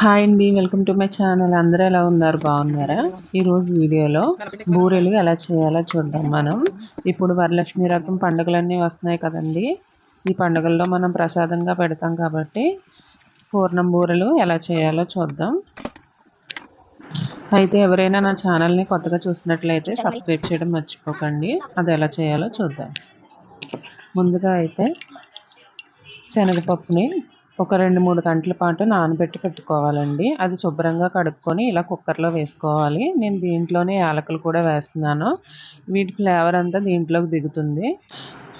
Hi అండి welcome to my channel. అందరూ ఎలా ఉన్నారు? బాగున్నారా? ఈరోజు వీడియోలో బూరెలు ఎలా చేయాలో చూద్దాం మనం. ఇప్పుడు వరలక్ష్మి రథం పండుగలన్నీ వస్తున్నాయి కదండి. ఈ పండుగల్లో మనం ప్రసాదంగా పెడతాం కాబట్టి పూర్ణం బూరెలు ఎలా చేయాలో చూద్దాం. అయితే ఎవరైనా నా ఛానల్ని కొత్తగా చూసినట్లయితే సబ్స్క్రైబ్ చేయడం మర్చిపోకండి. అది ఎలా చేయాలో చూద్దాం. ముందుగా అయితే శనగపప్పుని ఒక రెండు మూడు గంటల పాటు నానబెట్టి పెట్టుకోవాలండి. అది శుభ్రంగా కడుక్కొని ఇలా కుక్కర్లో వేసుకోవాలి. నేను దీంట్లోనే యాలకులు కూడా వేస్తున్నాను. వీటి ఫ్లేవర్ అంతా దీంట్లోకి దిగుతుంది.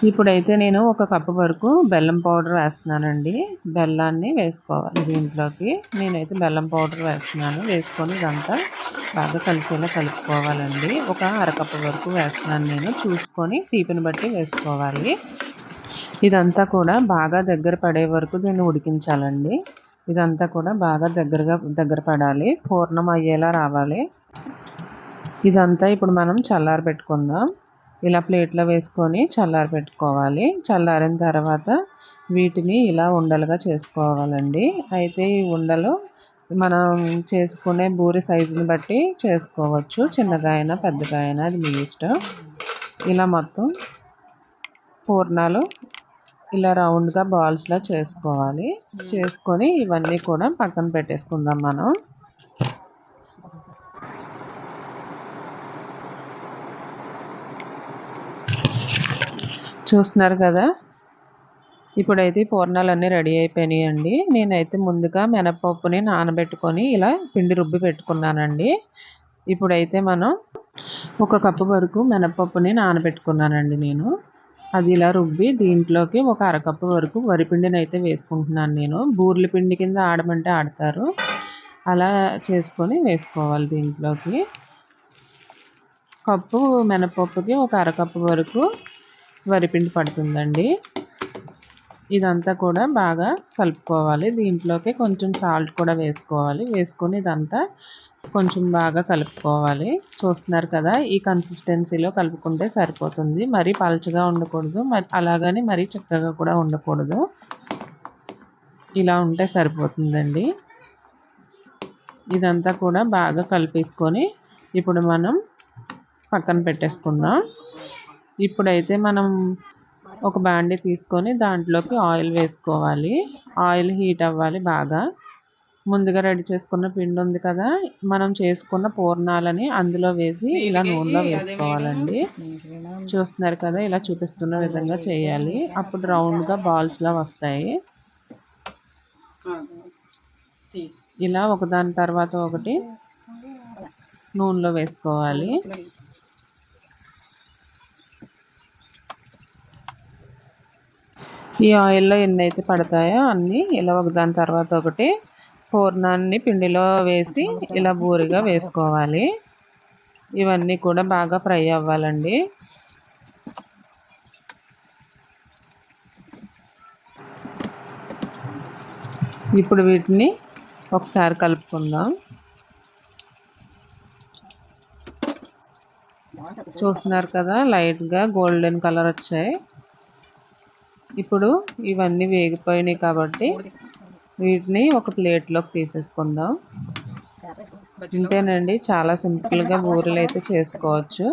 ఇప్పుడైతే నేను ఒక కప్పు వరకు బెల్లం పౌడర్ వేస్తున్నానండి. బెల్లాన్ని వేసుకోవాలి దీంట్లోకి. నేనైతే బెల్లం పౌడర్ వేస్తున్నాను. వేసుకొని ఇదంతా బాగా కలిసేలా కలుపుకోవాలండి. ఒక అరకప్పు వరకు వేస్తున్నాను నేను. చూసుకొని తీపిని బట్టి వేసుకోవాలి. ఇదంతా కూడా బాగా దగ్గర పడే వరకు దీన్ని ఉడికించాలండి. ఇదంతా కూడా బాగా దగ్గరగా దగ్గర పడాలి. పూర్ణం అయ్యేలా రావాలి. ఇదంతా ఇప్పుడు మనం చల్లారి పెట్టుకుందాం. ఇలా ప్లేట్లో వేసుకొని చల్లారి పెట్టుకోవాలి. చల్లారిన తర్వాత వీటిని ఇలా ఉండలుగా చేసుకోవాలండి. అయితే ఈ ఉండలు మనం చేసుకునే బూరి సైజుని బట్టి చేసుకోవచ్చు. చిన్నగా అయినా పెద్దగా అయినా అది మీ ఇష్టం. ఇలా మొత్తం పూర్ణాలు ఇలా రౌండ్గా బాల్స్లా చేసుకోవాలి. చేసుకొని ఇవన్నీ కూడా పక్కన పెట్టేసుకుందాం మనం. చూస్తున్నారు కదా? ఇప్పుడైతే పూర్ణాలన్నీ రెడీ అయిపోయినాయండి. నేనైతే ముందుగా మినపప్పుని నానబెట్టుకొని ఇలా పిండి రుబ్బి పెట్టుకున్నానండి. ఇప్పుడైతే మనం ఒక కప్పు వరకు మినపప్పుని నానబెట్టుకున్నానండి నేను. అది ఇలా రుబ్బి దీంట్లోకి ఒక అరకప్పు వరకు వరిపిండిని అయితే వేసుకుంటున్నాను నేను. బూర్ల పిండి కింద ఆడమంటే ఆడతారు. అలా చేసుకొని వేసుకోవాలి దీంట్లోకి. కప్పు మినపప్పుకి ఒక అరకప్పు వరకు వరిపిండి పడుతుందండి. ఇదంతా కూడా బాగా కలుపుకోవాలి. దీంట్లోకి కొంచెం సాల్ట్ కూడా వేసుకోవాలి. వేసుకొని ఇదంతా కొంచెం బాగా కలుపుకోవాలి. చూస్తున్నారు కదా ఈ కన్సిస్టెన్సీలో కలుపుకుంటే సరిపోతుంది. మరీ పలచగా ఉండకూడదు. మరి అలాగని మరీ చక్కగా కూడా ఉండకూడదు. ఇలా ఉంటే సరిపోతుందండి. ఇదంతా కూడా బాగా కలిపేసుకొని ఇప్పుడు మనం పక్కన పెట్టేసుకుందాం. ఇప్పుడైతే మనం ఒక బాండీ తీసుకొని దాంట్లోకి ఆయిల్ వేసుకోవాలి. ఆయిల్ హీట్ అవ్వాలి బాగా. ముందుగా రెడీ చేసుకున్న పిండి ఉంది కదా మనం చేసుకున్న పూర్ణాలని అందులో వేసి ఇలా నూనెలో వేసుకోవాలండి. చూస్తున్నారు కదా ఇలా చూపిస్తున్న విధంగా చేయాలి. అప్పుడు రౌండ్గా బాల్స్లా వస్తాయి. ఇలా ఒకదాని తర్వాత ఒకటి నూనెలో వేసుకోవాలి. ఈ ఆయిల్లో ఎన్ని అయితే పడతాయో అన్నీ ఇలా ఒకదాని తర్వాత ఒకటి పూర్ణాన్ని పిండిలో వేసి ఇలా బూరిగా వేసుకోవాలి. ఇవన్నీ కూడా బాగా ఫ్రై అవ్వాలండి. ఇప్పుడు వీటిని ఒకసారి కలుపుకుందాం. చూస్తున్నారు కదా లైట్గా గోల్డెన్ కలర్ వచ్చాయి. ఇప్పుడు ఇవన్నీ వేగిపోయినాయి కాబట్టి వీటిని ఒక ప్లేట్లోకి తీసేసుకుందాం. ఇంతేనండి చాలా సింపుల్గా బూరెలు అయితే చేసుకోవచ్చు.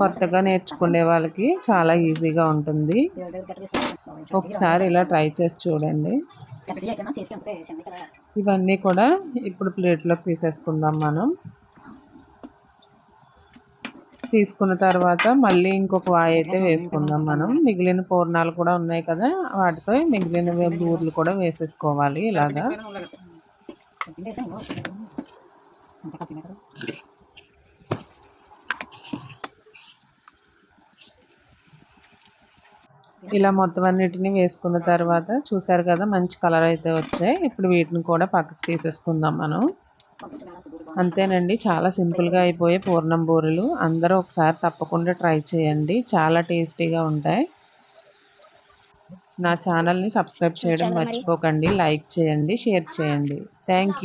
కొత్తగా నేర్చుకునే వాళ్ళకి చాలా ఈజీగా ఉంటుంది. ఒకసారి ఇలా ట్రై చేసి చూడండి. ఇవన్నీ కూడా ఇప్పుడు ప్లేట్లోకి తీసేసుకుందాం మనం. తీసుకున్న తర్వాత మళ్ళీ ఇంకొక వాయి అయితే వేసుకుందాం మనం. మిగిలిన పూర్ణాలు కూడా ఉన్నాయి కదా వాటితో మిగిలిన బూర్లు కూడా వేసేసుకోవాలి ఇలాగా. ఇలా మొత్తం అన్నిటిని వేసుకున్న తర్వాత చూసారు కదా మంచి కలర్ అయితే వచ్చాయి. ఇప్పుడు వీటిని కూడా పక్కకు తీసేసుకుందాం మనం. అంతేనండి. చాలా సింపుల్గా అయిపోయే పూర్ణం బూరెలు. అందరూ ఒకసారి తప్పకుండా ట్రై చేయండి. చాలా టేస్టీగా ఉంటాయి. నా ఛానల్ని సబ్స్క్రైబ్ చేయడం మర్చిపోకండి. లైక్ చేయండి షేర్ చేయండి. థ్యాంక్